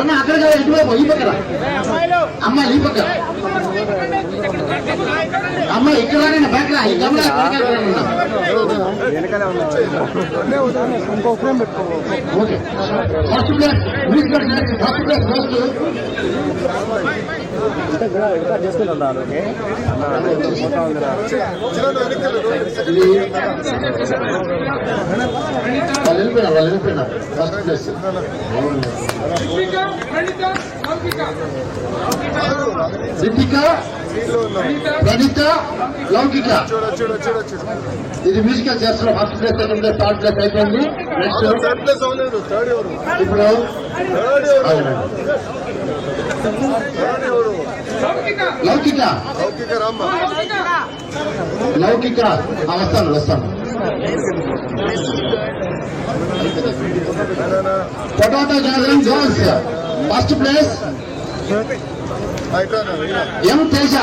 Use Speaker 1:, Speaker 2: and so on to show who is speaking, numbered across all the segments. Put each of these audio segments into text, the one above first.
Speaker 1: అన్న అక్కడ కాదు ఇటువైపు ఈ పక్కన. అమ్మాయి ఈ పక్క. అమ్మాయి ఇక్కడ బ్యాక్ రా ఈ గమలా okay. First place first place first వాళ్ళు వెళ్ళిపోయినారు వాళ్ళు వెళ్ళిపోయినారు ఫస్ట్ ప్లేస్ సిద్ధిక ప్రణిత లౌకిక ఇది మ్యూజికల్ చేస్తున్న first place second place third place అయిపోయింది నెక్స్ట్ ఇప్పుడు లౌకిక. లౌకిక. వస్తాను వస్తాను. Potato gathering girls first place M Teja?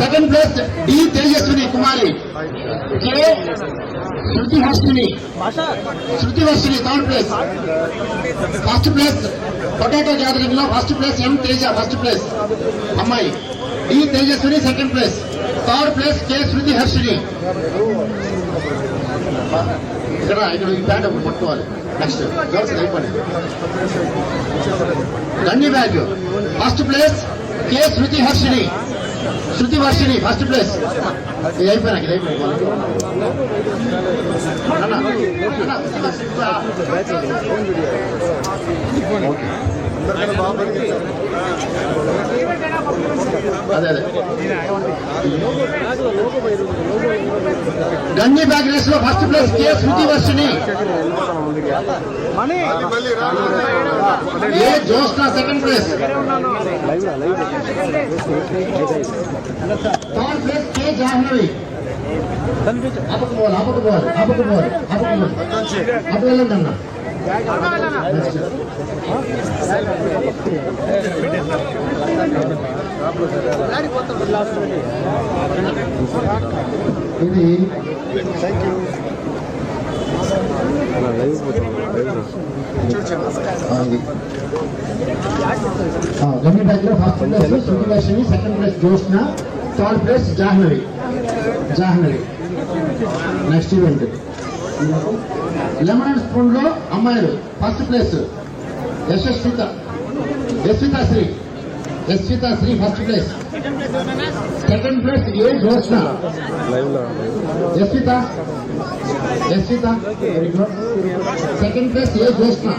Speaker 1: Second place D Tejaswini Kumari. K Shruti Varshini Shruti Varshini third place. First place potato గ్యాదరింగ్లో first place M Teja first place అమ్మాయి. D Tejaswini second place. Third place K Shruti Harshini. ఇక్కడ ఇక్కడ ఈ bag ఒకటి పట్టుకోవాలి. Next girls అయిపోయింది రండి bag first place K Shruti Harshini. Shruti Varshini first place ఇది అయిపోయినాక ఇది ఓకే. అదే అదే. గంజి బ్యాగ్ రేస్లో first place K Shruti Varshini A Jyoshna second place third place K Jahnavi. అప్పకు పోవాలి అప్పకు పోవాలి అప్పకు పోవాలి అప్పకు పోవాలి అటు వెళ్ళండి అన్న. ఇది ఆ, ఇది. ఆ, గమ్మి బ్యాగ్లో first place Shruti Varshini second place Jyoshna third place Jahnavi Jahnavi next event lemon and స్పూన్లో అమ్మాయిలు. First place Yashasvita Yashvitha Sri Yashvitha Sri first place second place A Jyoshna Yashvitha Yashvitha very good second place A Jyoshna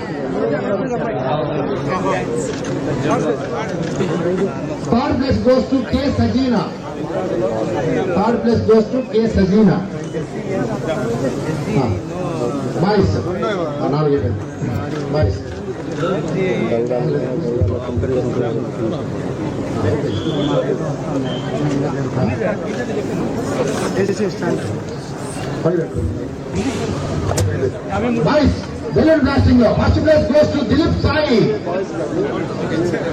Speaker 1: third place goes to K Sajina third place goes to K Sajina boys నాలుగు చెప్పండి boys boys balloon బ్లాస్టింగ్లో first place goes to Dilip Sai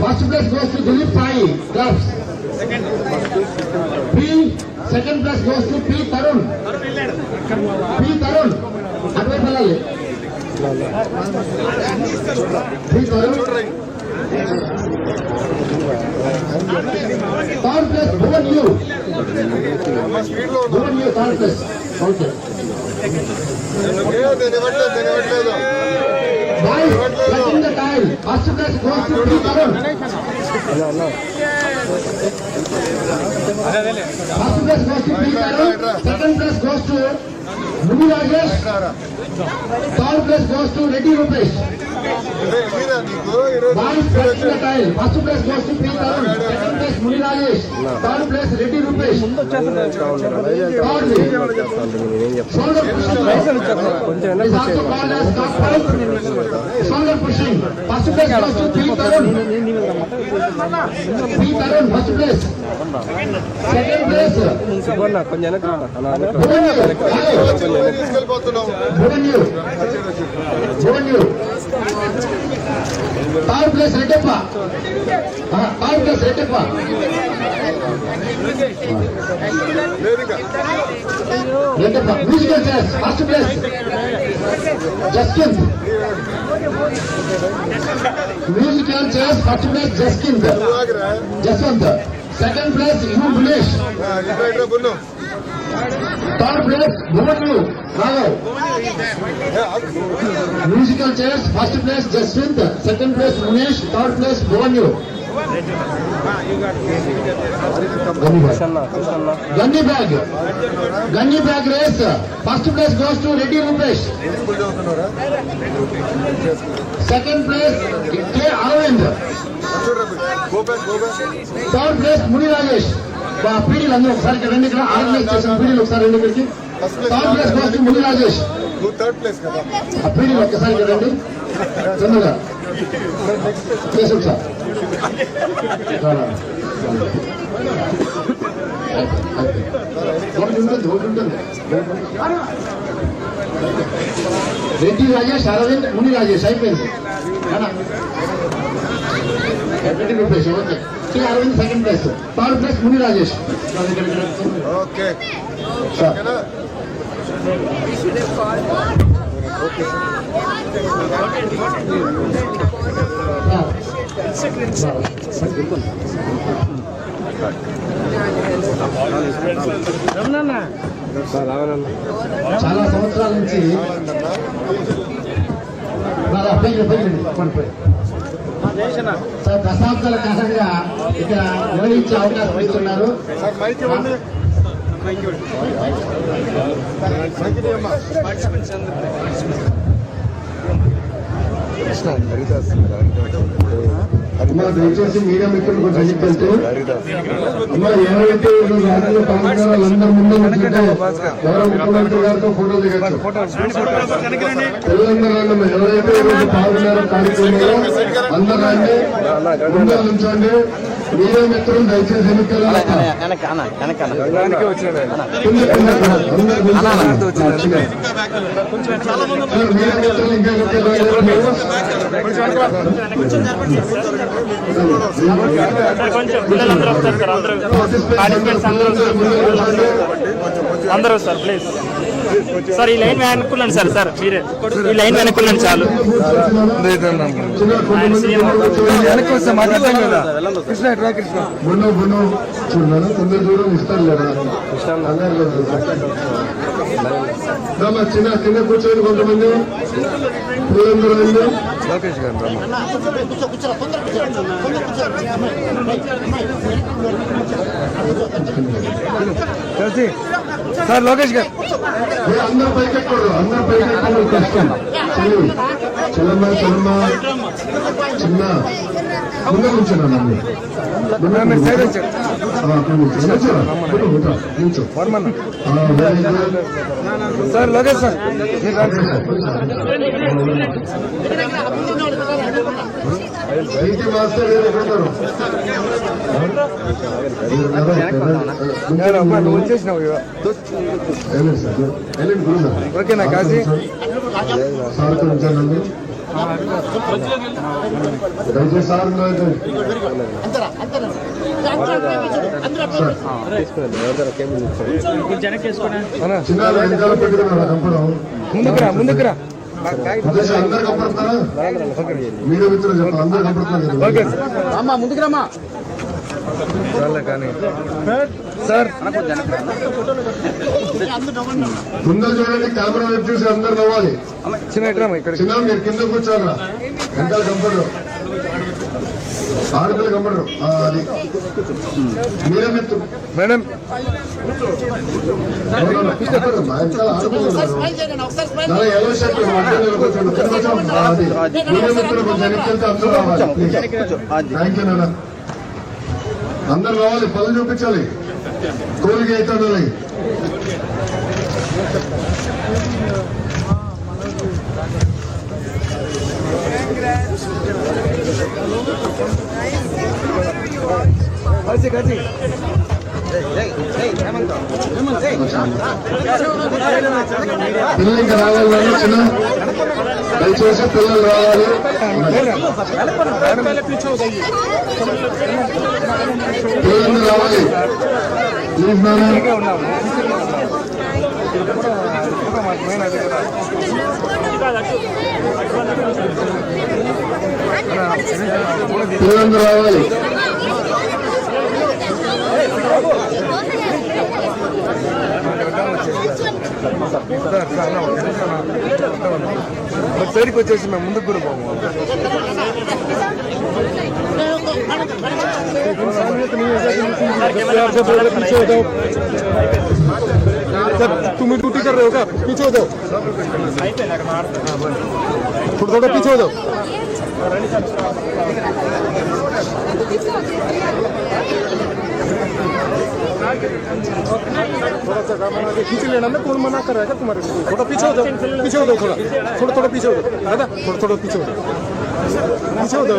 Speaker 1: first place goes to Dilip Sai clubs P second place goes to P Tarun P Tarun అటువైపు వెళ్ళాలి P Tarun third place Bhuvan U Bhuvan U third place okay boys placing the tail first place goes to P Tarun first place goes to P Tarun second place goes to Muni Rajesh third place goes to Reddy Rupesh first place goes to P Tarun second place
Speaker 2: Muni Rajesh third place Reddy Rupesh
Speaker 1: shoulder pushing. కొంచెం third place Reddappa third place Reddappa
Speaker 3: Reddappa musical chairs first place Jaskind musical chairs first place Jaskind Jaswanth second place U Bulesh third place Bhuvanyu Raghav musical chairs first place Jaswinth second place Umesh third
Speaker 2: place Bhuvanyu
Speaker 3: gunny bag gunny bag race first place goes to Reddy Rupesh second place K Aravind third place Muni Rajesh మా పీడీలు అందరూ ఒకసారి రండి ఇక్కడ. Organise చేసిన పీడీలు ఒకసారి రెండు ఇక్కడికి. Third place to Muni Rajesh.
Speaker 1: Third place
Speaker 3: ఆ పీడీలు ఇక్కడ రండి. తొందరగా. కేశవ్ సార్ చాలా. ఒకటి ఉంటుంది ఒకటి ఉంటుంది. రెడ్డి రాజేష్ అరవింద్ ముని రాజేష్ అయిపోయింది. Reddy Rupesh okay. K Aravind second place third place Muni Rajesh
Speaker 1: okay
Speaker 3: sir
Speaker 2: sir రావాలన్నా
Speaker 3: చాలా సంవత్సరాల నుంచి బాగా పైకి సార్ దశాబ్దాల కాలంగా ఇక్కడ నిర్వహించే అవకాశం ఇస్తున్నారు.
Speaker 1: సార్ మైక్ ఇవ్వండి
Speaker 3: అమ్మా దయచేసి మీడియా మిత్రులు కొంచెం చెప్పండి అమ్మా ఎవరైతే ఈ రాజకీయ పాల్గొన్నారో వాళ్ళందరి ముందు ఉంటుంటే గౌరవ ముఖ్యమంత్రి గారితో ఫోటో దిగచ్చు. తెలంగాణ ఎవరైతే ఈరోజు పాల్గొన్నారో కార్యక్రమంలో అందరూ ముందు ఉంచండి మిత్రులు దయచేసి అందరూ
Speaker 4: సార్ అందరూ వస్తారు ప్లీజ్ సార్ ఈ లైన్ వెనక్కున్నాను సార్ సార్ మీరే. ఈ లైన్ వెనక్కున్నాను చాలు.
Speaker 2: కృష్ణ కృష్ణ.
Speaker 3: చూడాలి తొందర దూరం ఇస్తారు చిన్న కింద కూర్చొని కొంతమంది.
Speaker 2: లోకేష్ గారు కలిసి సార్ లోకేష్ గారు.
Speaker 3: అందరూ పైకెక్కడు అందరూ పైకెక్కడు. కష్టం. చెల్లమ్మ చిన్న ముందు కూర్చున్నా నన్ను
Speaker 2: very good sir Lokesh sir
Speaker 3: IT master garu ఎక్కడున్నారు
Speaker 2: ఓకేనా కాశీ
Speaker 3: సార్ ముందుకురా ముందుకురా ఉన్నారు. సార్ అందరు కంపడుతున్నారా మీడియా మిత్రులు చెప్పండి అందరు కంపడుతున్నారు
Speaker 2: ఓకే సార్
Speaker 3: ముందర చూడండి కెమెరా వైపు చూసి అందరు నవ్వాలి.
Speaker 2: చిన్న ఎట్రా ఇక్కడ
Speaker 3: చిన్న మీరు కింద కూర్చోరా వెనకాల కంపడరు ఆడపిల్ల కంపడరు అది. మీడియా మిత్రులు
Speaker 2: మేడం.
Speaker 3: ఎల్లో షర్ట్ మధ్యలో కూర్చోండి. కింద కూర్చోండి. ఆ, అది. మీడియా మిత్రులు కొంచెం వెనక్కి అందరూ రావాలి. థ్యాంక్ యూ నాన్న. అందరు రావాలి పనులు చూపించాలి. కోరిక
Speaker 2: కలిసి
Speaker 3: పిల్లలు ఇంకా నాన్న, చిన్న.
Speaker 5: దయచేసి పిల్లలు రావాలి. పిల్లలు రావాలి. ప్లీజ్ పిల్లలు రావాలి.
Speaker 2: మన సైడ్కి వచ్చేసి మేము ముందుకు కూడా పోము.
Speaker 6: सर तुम ही ड्यूटी कर रहे हो क्या? पीछे हो जाओ। थोड़ा थोड़ा पीछे हो जाओ। थोड़ा सा काम आगे खींच लेना ना कौन मना कर रहा है तुम्हारे को थोड़ा पीछे हो जाओ। पीछे हो जाओ थोड़ा। थोड़ा थोड़ा पीछे हो जाओ। दादा, थोड़ा थोड़ा पीछे हो जाओ। पीछे हो जाओ।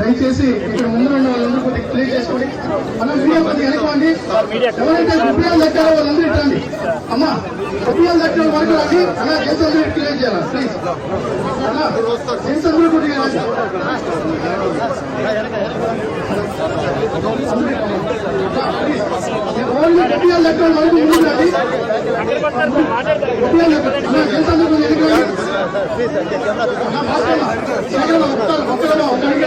Speaker 5: దయచేసి ఇక్కడ ముందు ఉన్న వాళ్ళందరూ కొద్దిగా క్లియర్ చేసుకోండి. మనం వీడియో కొద్దిగా ఎవరైతే వాళ్ళందరూ ఇట్టండి అమ్మా గుప్పియాల దగ్గర వరకు రాసి అలా అందరూ క్లియర్ చేయాలి? ప్లీజ్ అలా అందరూ కొద్దిగా రాసి. ఓన్లీ గుప్పియాల దగ్గర వరకు ముందు రాసి గుప్పియాల దగ్గర అలా జెంట్స్ అందరూ కొద్దిగా ఎదుగు రండి. శేఖరమ్మ, ఒక్కరు, ఒక్కరు, ఒక్కరికి